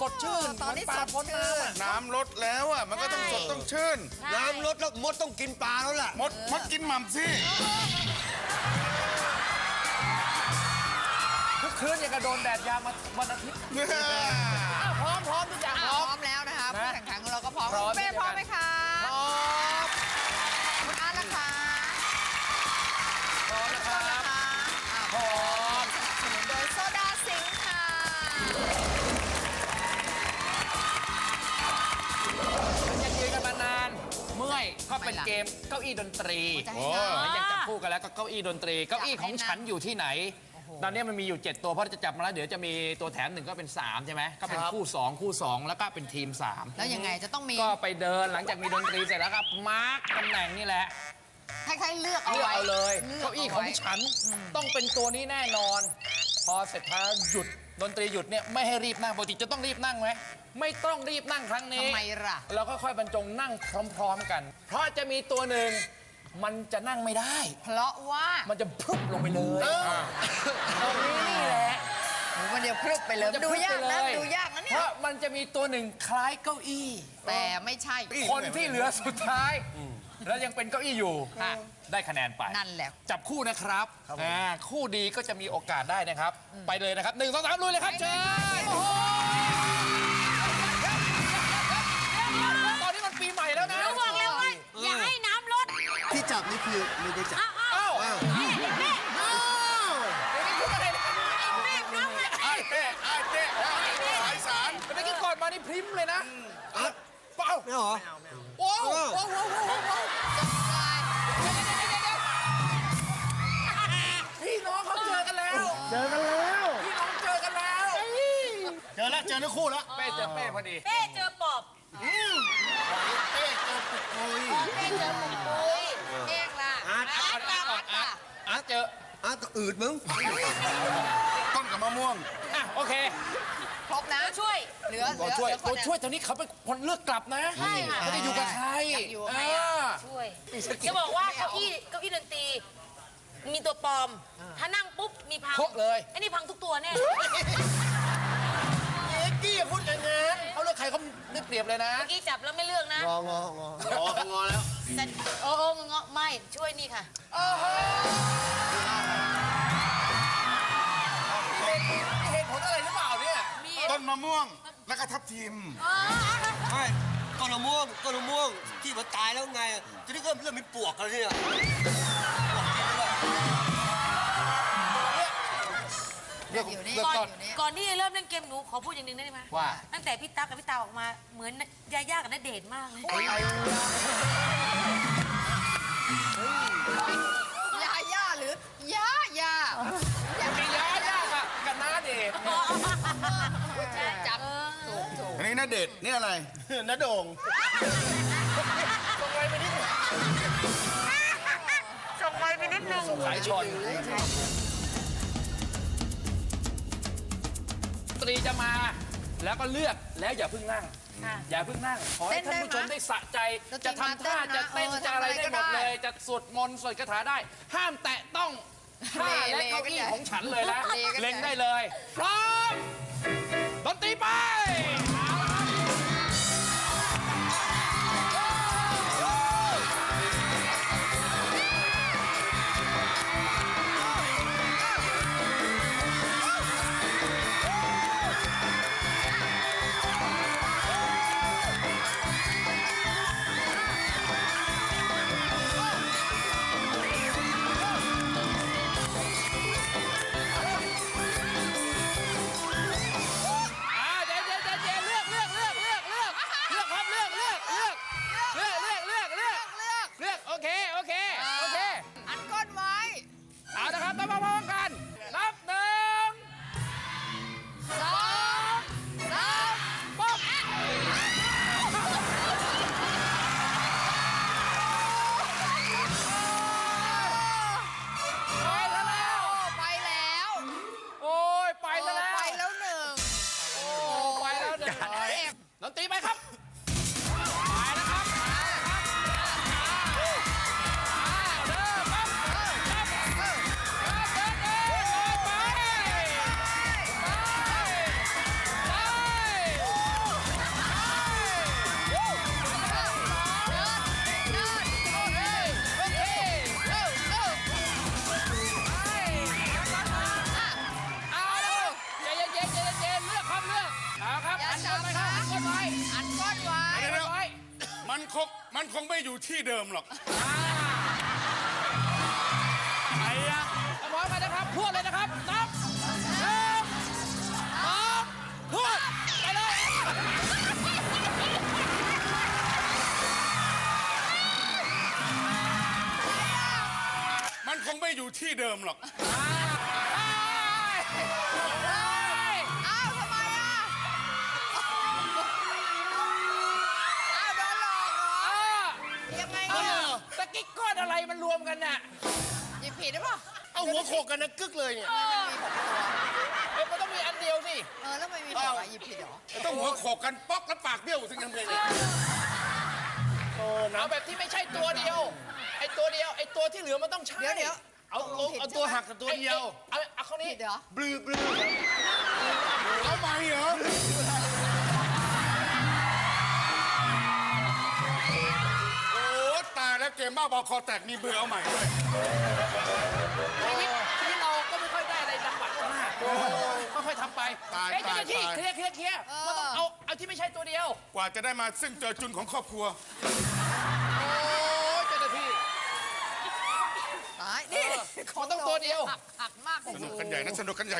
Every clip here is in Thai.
สดชื่นตอนนี้เหมืปลาสดพ้นชื่นน้ำอะน้ำลดแล้วอะมันก็ต้องสดต้องชื่น น้ำลดแล้วมดต้องกินปลาแล้วล่ะ มดมดกินหม่ำสิทุกคืนอย่างกระโดนแดดยามมาวันอาทิตย์อ้าวพร้อมพร้อมทุกอย่างอะพร้อพร้อมมแล้วนะคะนะผู้แข่งขันของเราก็พร้อมพร้อมคุณเป้พร้อมไหมคะพร้อมคุณอาร์ตนะคะพร้อมนะคพร้อมรันะบคะอะพร้อมสนับสนุนโดยโซดาสิงค์ค่ะ เมื่อยก็เป็นเกมเก้าอี้ดนตรีจะให้โอ้นั่งยยังจับคู่กันแล้วก็เก้าอี้ดนตรี เก้าอี้ของฉันอยู่ที่ไหน ตอนนี้มันมีอยู่ 7 ตัวเพราะจะจับมาแล้วเดี๋ยวจะมีตัวแถมหนึ่งก็เป็น 3 ใช่ไหมก็เป็นคู่ 2 คู่ 2 แล้วก็เป็นทีม3แล้วยังไงจะต้องมีก็ไปเดินหลังจากมีดนตรีเสร็จแล้วก็มาร์กตำแหน่งนี่แหละ คล้ายๆเลือกเอาเลือกไว้เอาเลยลืเก้าอี้ของฉันต้องเป็นตัวนี้แน่นอน พอเสร็จแล้วหยุด ดนตรีหยุดเนี่ยไม่ให้รีบนั่งปกติจะต้องรีบนั่งไหมไม่ต้องรีบนั่งครั้งนี้ทำไมล่ะ เราก็ค่อยบรรจงนั่งพร้อมๆกัน เพราะจะมีตัวหนึ่งมันจะนั่งไม่ได้ เพราะว่ามันจะพรุบลงไปเลยตรงนี้นี่แหละหนูมันเดียวพรึบไปเลยมันจะดูพรึบยากไปนะเลยดูยากนะเนี่เพยราะมันจะมีตัวหนึ่งคล้ายเก้าอี้ แต่ไม่ใช่ คนที่เหลือสุดท้าย แล้วยังเป็นเก้าอี้อยู่ ค่ะได้คะแนนไป นั่นแหละ จับคู่นะครับอ่าคู่ดีก็จะมีโอกาสได้นะครับ ไปเลยนะครับหนึ่งสองสามลุยเลยครับเชิญโอ้โหตอนนี้มันปีใหม่แล้วนะเขาบอกแล้วว่าอย่าให้น้ำลดที่จับนี่คือไม่ได้จับ อ้าวอ้าวเฮ้ยแม่เดี๋ยวนี้พูดอะไรนะแม่น้องมาไอ้เต้ไอ้เต้สายสารเมื่อกี้ก่อนมานี่พริ้มเลยนะเปล่าไม่หรอโอ้โหโอ้ โหโอ้โหโอ้โหพี่น้องเขาเจอกันแล้ว เจอกันแล้ว พี่น้องเจอกันแล้ว เจอแล้วเจอทั้งคู่แล้ว เป้เจอเป้พอดี เป้เจอปอบเต้เจอปุกปุยเป้เจอปุกปุยเอกล่ะอาร์ตอาร์ตอะล่ะก่อนอะอะเจออาร์ตก็อืดมึงต้นกับมะม่วงอะโอเค ครบนะช่วยเหลือเหลืตัวอช่วยเหลือคตัวนหนึ่งช่วยตอนนี้เขาเป็นคนเลือกกลับนะใช่ค่ะไม่ได้อยู่กับใครอยากอยู่กับใครเออะอช่วยมีสกิลจะบอกว่าเก้าอี้เก้าอี้ดนตรี มีตัวปลอม ถ้านั่งปุ๊บมีพังครบเลยไอ้นี่พังทุกตัวแน่ เอ็กกี้อย่าพูดอย่างนั้นเขาเลือกใครเขาได้เปรียบเลยนะ เมื่อกี้จับแล้วไม่เลือกนะ งององององอแล้ว แต่โอ้โอ้งอไม่ช่วยนี่ค่ะเหตุผลอะไรหรือเปล่าเนี่ยมี ต้นมะม่วงแล้วก็ทับทิมไม่ต้นมะม่วงต้นมะม่วงที่มันตายแล้วไงจะได้เริ่มเริ่มมีปวกแล้วเนี่ยเลือกอยู่นี่เลือกก่อนก่อนอยู่นี่ก่อนที่จะเริ่มเล่นเกมหนูขอพูดอย่างหนึ่งได้ไหมว่า ตั้งแต่พี่ตั๊กกับพี่ตาออกมาเหมือนยาย่ากับณเดชน์มากเลยยาย่าหรือยาย่ามีย้ายยากอะกับน้าเดชจับถู กถูกอันนี้น่าเด็ดนี่อะไร น้าโด่งส่งไวไปนิดนึงส่งไวไปนิดนึงสายชนตรีจะมา แล้วก็เลือกแล้วอย่าเพิ่งนั่งค่ะอย่าเพิ่งนั่ง ขอให้ท่านผู้ชมได้สะใจ จะทำท่าจะเต้นจะอะไรได้หมดเลย จะสวดมนต์สวดคาถาได้ ห้ามแตะต้องท่าและเก้าอี้ของฉันเลยนะ เล็งได้เลย พร้อม ดนตรีไป เอ มันคงไม่อยู่ที่เดิมหรอกไปยังพร้อมกันนะครับพูดเลยนะครับ นับหนึ่งสองพูดไปเลยมันคงไม่อยู่ที่เดิมหรอก มันรวมกันน่ะหยิบผิดหรือเปล่าเอาหัวโขกกันนะกึกเลยเนี่ยมีหกตัวเอ้ยมันต้องมีอันเดียวสิเออแล้วทำไมมีหกอะหยิบผิดเหรอ ต้องหัวโขกกันป๊อกแล้วปากเบี้ยวถึงทำไงเนี่ยเอาแบบที่ไม่ใช่ตัวเดียว ไอ้ตัวเดียวไอ้ตัวที่เหลือมันต้องใช่เดี๋ยวเดี๋ยว เอาเอาเอาตัวหักกับตัวเดียวเอาเอาเข้านี้ผิดเหรอ บลือบลือเอาไหมเหรอ เกมบ้าบอคอแตกมีเบื่อเอาใหม่ด้วยชีวิตชีวิตเราก็ไม่ค่อยได้อะไรดังหวังมากค่อยๆทำไปตายเอ้ยเจ้าหน้าที่ตาย เคลียร์เคลียร์เคลียร์มันต้องเอาเอาที่ไม่ใช่ตัวเดียว กว่าจะได้มาซึ่งเจอจุนของครอบครัว โอ้ยเจ้าหน้าที่ ตายนี่เออมันต้องตัวเดียว หักหักมาก สนุกกันใหญ่นะสนุกกันใหญ่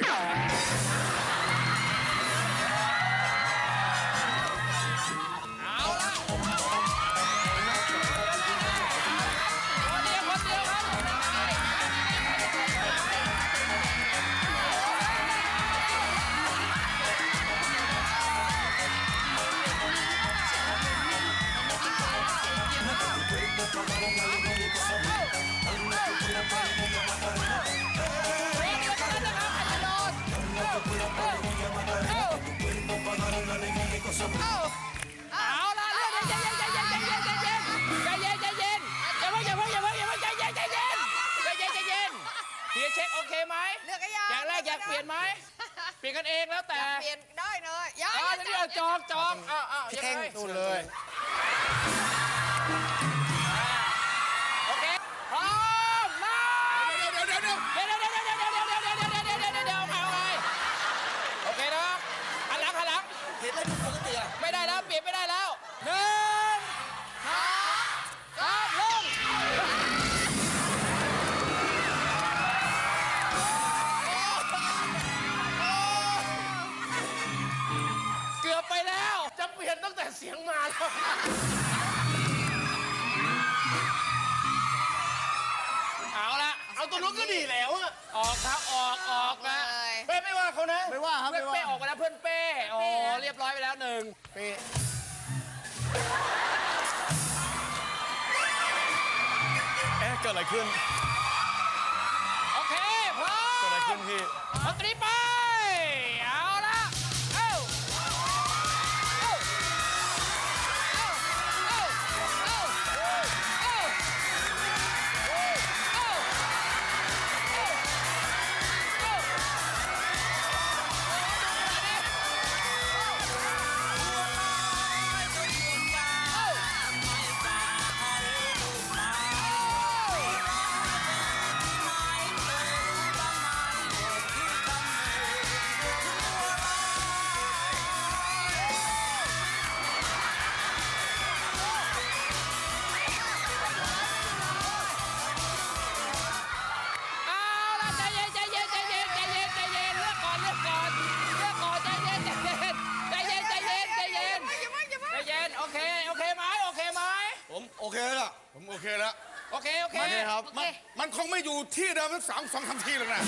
morrer. Ô, tripa! โอเคแล้ว โอเค โอเคโอเคครับมันมันคงไม่อยู่ที่เดิมทั้งสองสองสามทีหรอกนะ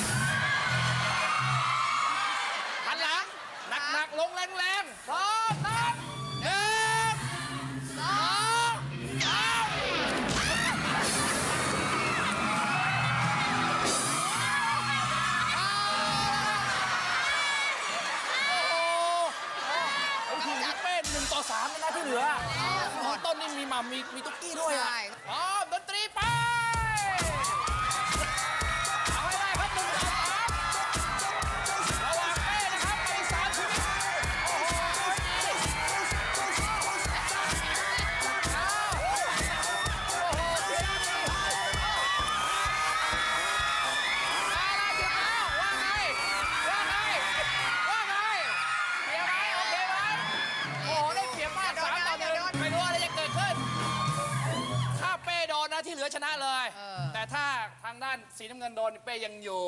หันหลัง หนักหนักๆลงแรงแรงๆพร้อม มีหม่ำมีมีตุ๊กกี้ด้วยอะ ใช่พร้อ ยังอยู่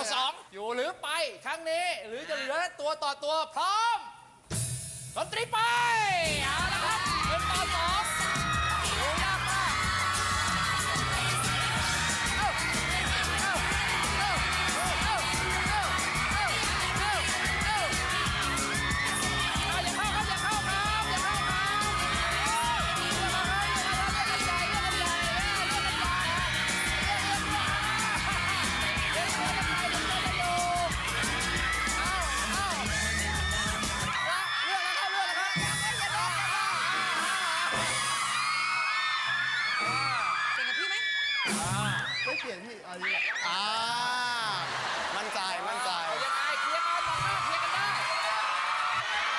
ต่อสองอยู่หรือไปครั้งนี้ หรือจะเหลือตัวต่อตัวพร้อมดนตรีไปเอาละ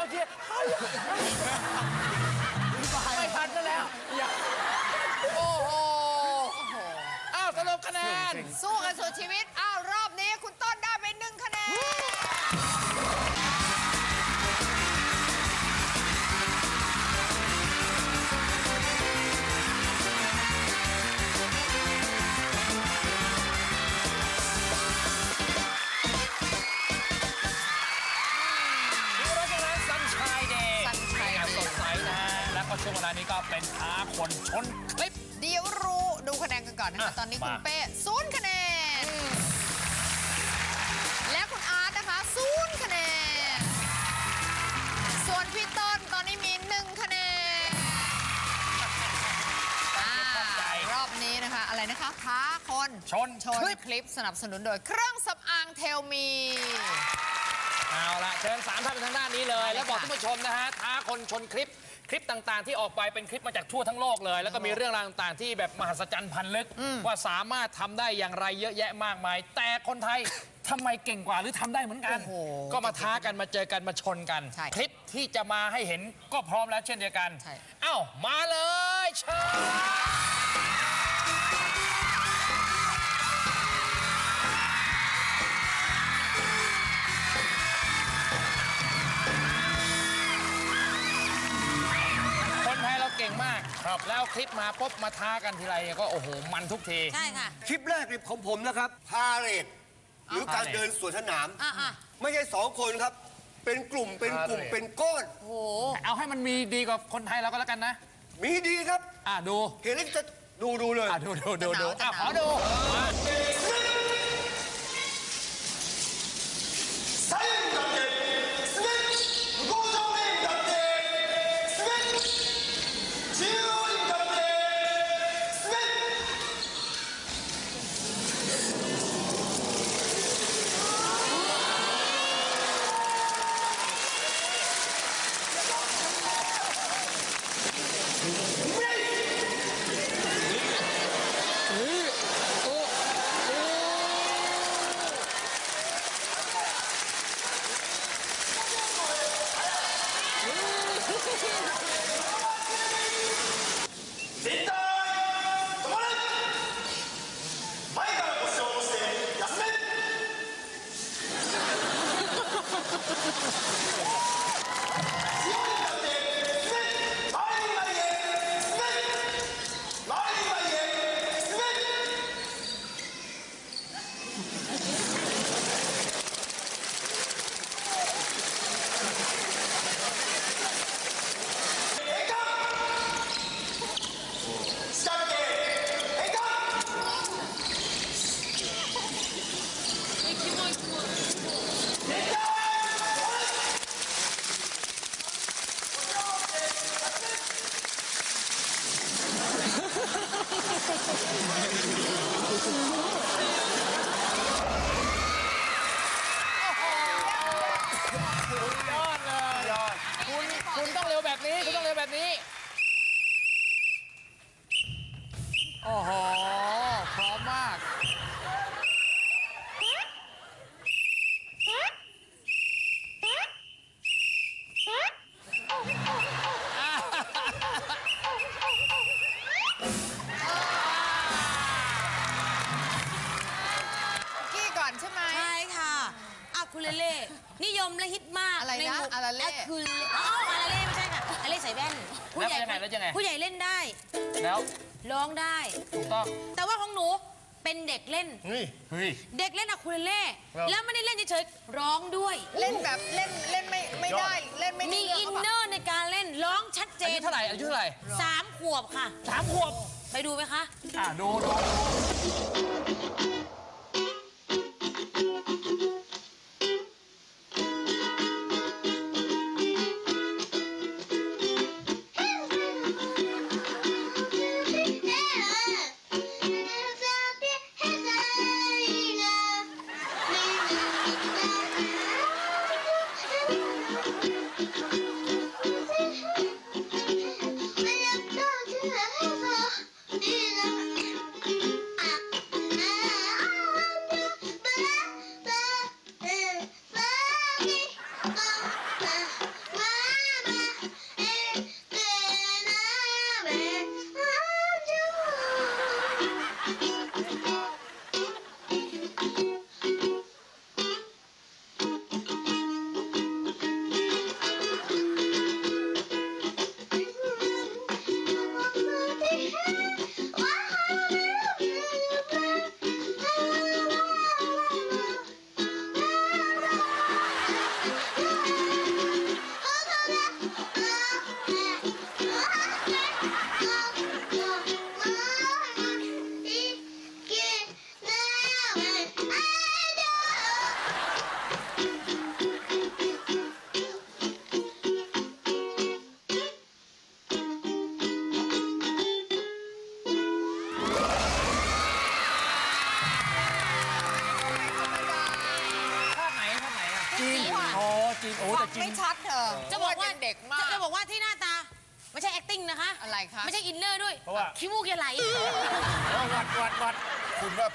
เอาเชียร์เฮ้ยไม่ทันซะแล้ว โอ้โห อ้าวสรุปคะแนน สู้กันสุดชีวิต อ้าว รอบนี้คุณ เวลานี้ก็เป็นท้าคนชนคลิป เดี๋ยวรู้ดูคะแนนกันก่อนนะคะ อะตอนนี้คุณมา เป้ศูนย์คะแนน และคุณอาร์ตนะคะศูนย์คะแนน ส่วนพี่ต้นตอนนี้มีหนึ่งคะแนนอ่ารอบนี้นะคะ อะไรนะคะท้าคน ชนชนคลิปสนับสนุนโดยเครื่องสำอางเทลมี เอาละเชิญสามท่านไปทางด้านนี้เลยได้เลยแล้วบอกค่ะท่านผู้ชมนะฮะท้าคนชนคลิป คลิปต่างๆ ที่ออกไปเป็นคลิปมาจากทั่วทั้งโลกเลย แล้วก็มีเรื่องราวต่างๆ ที่แบบมหัศจรรย์พันลึก ว่าสามารถทำได้อย่างไรเยอะแยะมากมาย แต่คนไทย ทำไมเก่งกว่าหรือทำได้เหมือนกัน โอ้โหก็มาท้ากันมาเจอกันมาชนกัน ใช่คลิปที่จะมาให้เห็นก็พร้อมแล้วเช่นเดียวกันใช่ เอ้ามาเลยเชิญ เก่งมากแล้วคลิปมาปุ๊บมาท้ากันทีไรเนี่ยก็โอ้โหมันทุกที ใช่ค่ะ คลิปแรกเนี่ยของผมนะครับพาเรดหรือการเดินสวนสนาม อะอะไม่ใช่สองคนครับ เป็นกลุ่มเป็นกลุ่มพาเหรดเป็นก้อน โห เอาให้มันมีดีกว่าคนไทยเราก็แล้วกันนะ มีดีครับ อะดู เห็นแล้วจะดูดูเลย อะดูดูดูดูจะอะหนาวขอดูม ผู้ใหญ่แล้วยังไงแล้วยังไงผู้ใหญ่เล่นได้แล้วร้องได้ ถูกต้อง แต่ว่าของหนูเป็นเด็กเล่น เฮ้ยเฮ้ยเด็กเล่นอะคูเลเล่ครับแล้วไม่ได้เล่นเฉยๆร้องด้วย เล่นแบบเล่นเล่นไม่ไม่ได้เล่นไม่มีได้อินเรื่องเนอร์ในการเล่นร้องชัดเจอายุนเท่าไหร่อายุเท่าไหร่สามขวบค่ะสามขวบไปดูไหมคะอะดูดู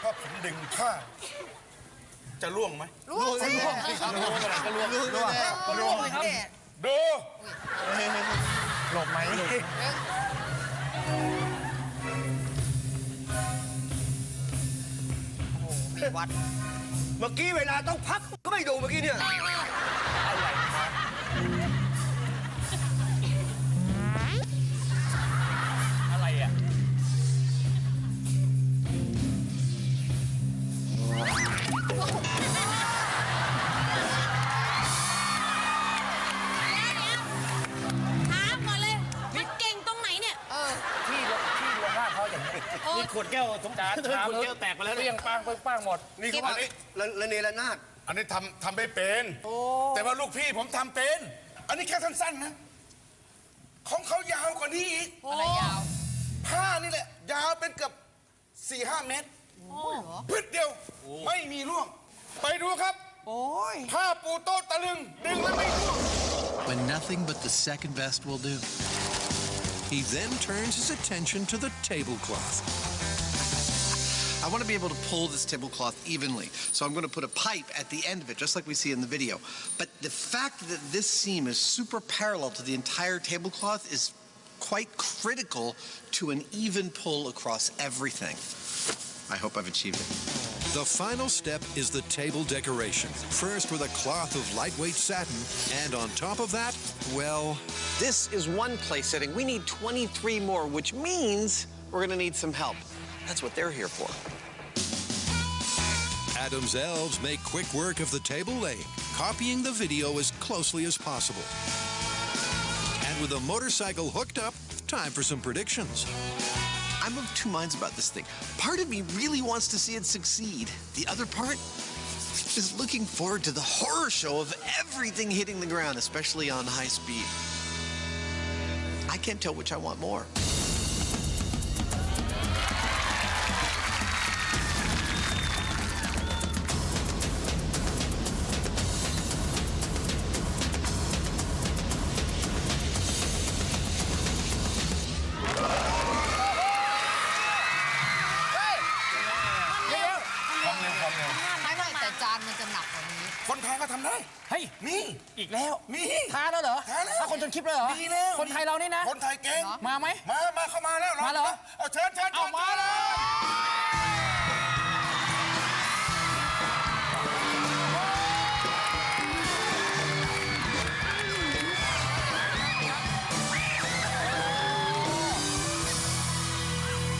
คุณว่าพ่อผมดึงผ้าจะล่วงไหมรู้สิครับรู้กันก็รู้รู้รู้รู้เหมือนเด็กดูหลบไหมวัด เมื่อกี้เวลาต้องพักก็ไม่ดูเมื่อกี้เนี่ย ขวดแก้วสงจานชามขวดแก้วแตกไปแล้วเรีเนี่ยยงปางเปิ้งป้างหมด นี่เขาอันนี้ละละเนระนาดอันนี้ทำทำไม่เป็น แต่ว่าลูกพี่ผมทำเป็น อันนี้แค่สั้นๆนะ ของเขายาวกว่านี้อีกอะไรยาว ผ้านี่แหละ ยาวเป็นเกือบสี่ห้าเมตรพืดเดียว ไม่มีร่วง ไปดูครับผ้าปูโต๊ะตะลึง ดึงแล้วไม่ร่วง when nothing but the second best will do. He then turns his attention to the tablecloth. I want to be able to pull this tablecloth evenly, so I'm going to put a pipe at the end of it, just like we see in the video. But the fact that this seam is super parallel to the entire tablecloth is quite critical to an even pull across everything. I hope I've achieved it. The final step is the table decoration. First with a cloth of lightweight satin, and on top of that, well, This is one place setting. We need 23 more, which means we're going to need some help. That's what they're here for. Adam's elves make quick work of the table laying, copying the video as closely as possible. And with a motorcycle hooked up, time for some predictions. I'm of two minds about this thing. Part of me really wants to see it succeed. The other part is looking forward to the horror show of everything hitting the ground, especially on high speed. I can't tell which I want more. เหรอเอาเชิญเชิญเอามาเลย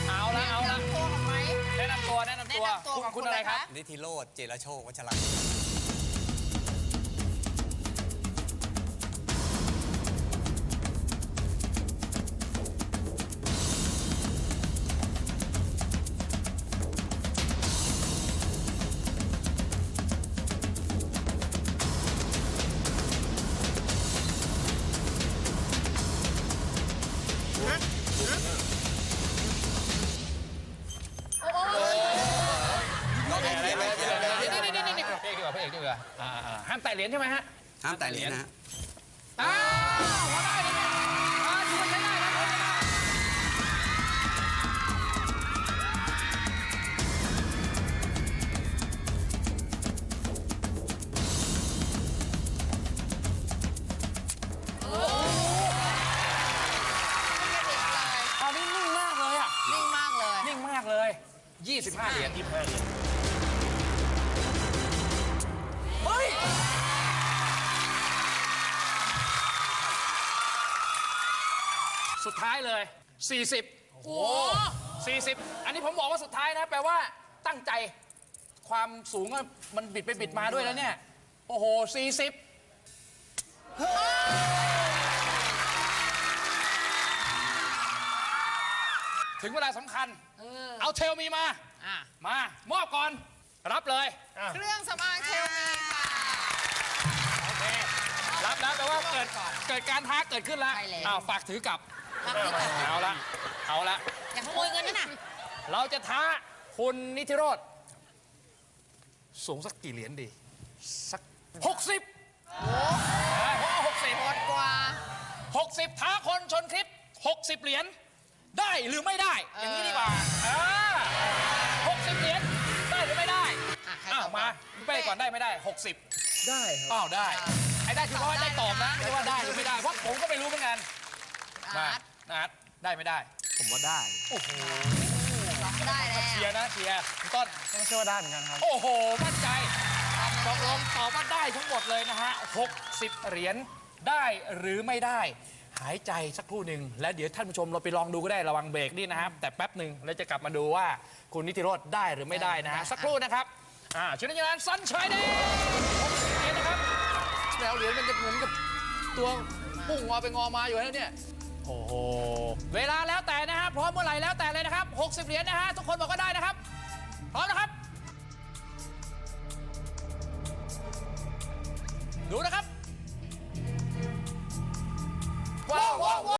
เอาละเอาละตัวของไหมแนะนำตัวแนะนำตัวแนะนำตัวคุณของคุณคุณอะไรนะคะครับ นิธิโรธเจรโชควัชระ อกดีกว่าอ่าอ่าห้ามแตะเหรียญใช่ไหมฮะ ห้ามแต่เหรียญนะฮะอ้าวพอได้เลยเนี่ยอ่าถือว่าใช้ได้นะใช้ได้อันนี้นิ่งมากเลยอะนิ่งมากเลย นิ่งมากเลย 25 เหรียญ25เหรียญ ท้ายเลย 40 โอ้โห40 อันนี้ผมบอกว่าสุดท้ายนะ แปลว่าตั้งใจความสูงอะมันบิดไปบิดมาด้วยแล้วเนี่ย โอ้โห 40 ถึงเวลาสำคัญ เอาเทลมีมา อะ มามอบก่อน รับเลยอะเครื่องสำอางเทลมีค่ะโอเครับแล้วแปลว่าเกิดเกิดการท้าเกิดขึ้นแล้วใช่แล้ว อ้าวฝากถือกลับ ฝากถือกลับเอาละเอาละอย่าขโมยเงินนั่นน่ะเราจะท้าคุณนิธิโรธสูงสักกี่เหรียญดี สัก60โอ้โหหกสิบหมดกว่า60ท้าคนชนคลิป60เหรียญได้หรือไม่ได้ อย่างนี้ดีกว่าอ่า60เหรียญได้หรือไม่ได้อะใครอ้าตวอบมาก่อนคุณเป้ก่อนได้ไม่ได้60ได้ครับอ้าวได้ไอ้ได้คือว่าได้ตอบนะไม่ใช่ว่าได้หรือไม่ได้เพราะผมก็ไม่รู้เหมือนกันมา อาร์ตนัดได้ไม่ได้ ผมว่าได้ได้แล้วเชียร์นะเชียร์คุณต้นไม่เชื่อว่าได้เหมือนกันครับ โอ้โห มั่นใจตกลงตอบว่าได้ทั้งหมดเลยนะฮะ 60 เหรียญได้หรือไม่ได้ หายใจสักครู่หนึ่ง แล้วเดี๋ยวท่านผู้ชมเราไปลองดูก็ได้ระวังเบรกนี่นะครับ แต่แป๊บหนึ่งแล้วจะกลับมาดูว่าคุณนิติโรธได้หรือไม่ได้นะฮะ สักครู่นะครับ อ่าชุดนักกีฬาสันชัยเดย์60เหรียญนะครับ แล้วเหรียญมันจะเหมือนกับตัวพุ่งงอไปงอมาอยู่แล้วเนี่ย โอ้โห เวลาแล้วแต่นะฮะ พร้อมเมื่อไหร่แล้วแต่เลยนะครับ 60 เหรียญนะฮะ ทุกคนบอกก็ได้นะครับ พร้อมนะครับ ดูนะครับ ว้าว